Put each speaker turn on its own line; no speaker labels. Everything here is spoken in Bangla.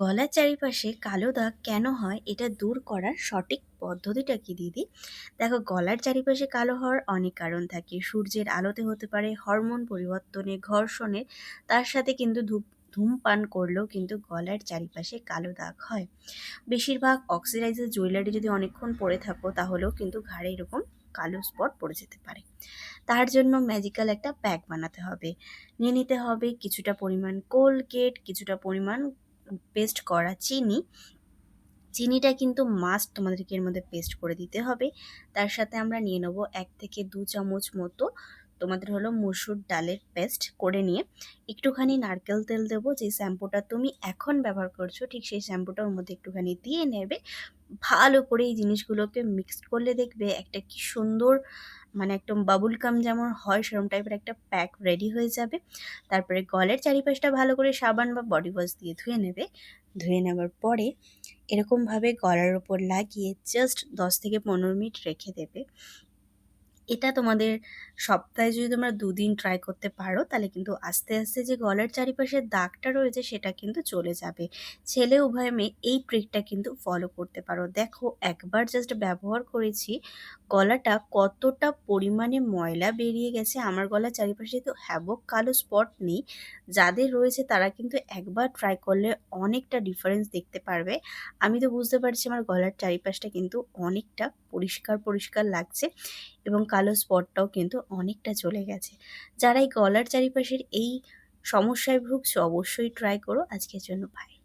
গলার চারিপাশে কালো দাগ কেন হয় এটা দূর করার সঠিক পদ্ধতিটা কি, দিদি? দেখো, গলার চারিপাশে কালো হওয়ার অনেক কারণ থাকে। সূর্যের আলোতে হতে পারে হরমোন পরিবর্তনে, ঘর্ষণে, তার সাথে কিন্তু ধূপ, ধূমপান করলেও কিন্তু গলার চারিপাশে কালো দাগ হয়। বেশিরভাগ অক্সিডাইজার জুয়েলারি যদি অনেকক্ষণ পরে থাকো, তাহলেও কিন্তু ঘাড়ে এরকম কালো স্পট পড়ে যেতে পারে। তার জন্য ম্যাজিক্যাল একটা প্যাক বানাতে হবে। নিয়ে নিতে হবে কিছুটা পরিমাণ কোলগেট কিছুটা পরিমাণ পেস্ট করা চিনি। চিনিটা কিন্তু মাস্ট তোমাদেরকে এর মধ্যে পেস্ট করে দিতে হবে। তার সাথে আমরা নিয়ে নেব এক থেকে দু চামচ মতো তোমাদের হলো মসুর ডালের পেস্ট করে নিয়ে একটুখানি নারকেল তেল দেবো। যে শ্যাম্পুটা তুমি এখন ব্যবহার করছ, ঠিক সেই শ্যাম্পুটা ওর মধ্যে একটুখানি দিয়ে নেবে। ভালো করে এই জিনিসগুলোকে মিক্সড করলে দেখবে একটা কি সুন্দর মানে একদম বাবুল কাম যেমন হয়, সেরকম টাইপের একটা প্যাক রেডি হয়ে যাবে। তারপরে গলের চারিপাশটা ভালো করে সাবান বা বডি ওয়াশ দিয়ে ধুয়ে নেবে। ধুয়ে নেওয়ার পরে এরকমভাবে গলার ওপর লাগিয়ে জাস্ট দশ থেকে পনেরো মিনিট রেখে দেবে। এটা তোমাদের সপ্তাহে যদি তোমরা দুদিন ট্রাই করতে পারো, তাহলে কিন্তু আস্তে আস্তে যে গলার চারিপাশের দাগটা রয়েছে সেটা কিন্তু চলে যাবে। ছেলে উভয় মেয়ে এই ট্রিকটা কিন্তু ফলো করতে পারো। দেখো, একবার জাস্ট ব্যবহার করেছি, গলাটা কতটা পরিমাণে ময়লা বেরিয়ে গেছে, আমার গলার চারিপাশে তো হ্যাবক কালো স্পট নেই। যাদের রয়েছে তারা কিন্তু একবার ট্রাই করলে অনেকটা ডিফারেন্স দেখতে পারবে। আমি তো বুঝতে পারছি আমার গলার চারিপাশটা কিন্তু অনেকটা পরিষ্কার পরিষ্কার লাগছে এবং কালো স্পটটাও কিন্তু অনেকটা চলে গেছে। যারা এই গলার চারিপাশের এই সমস্যায় ভুগছো, অবশ্যই ট্রাই করো। আজকের জন্য ভাই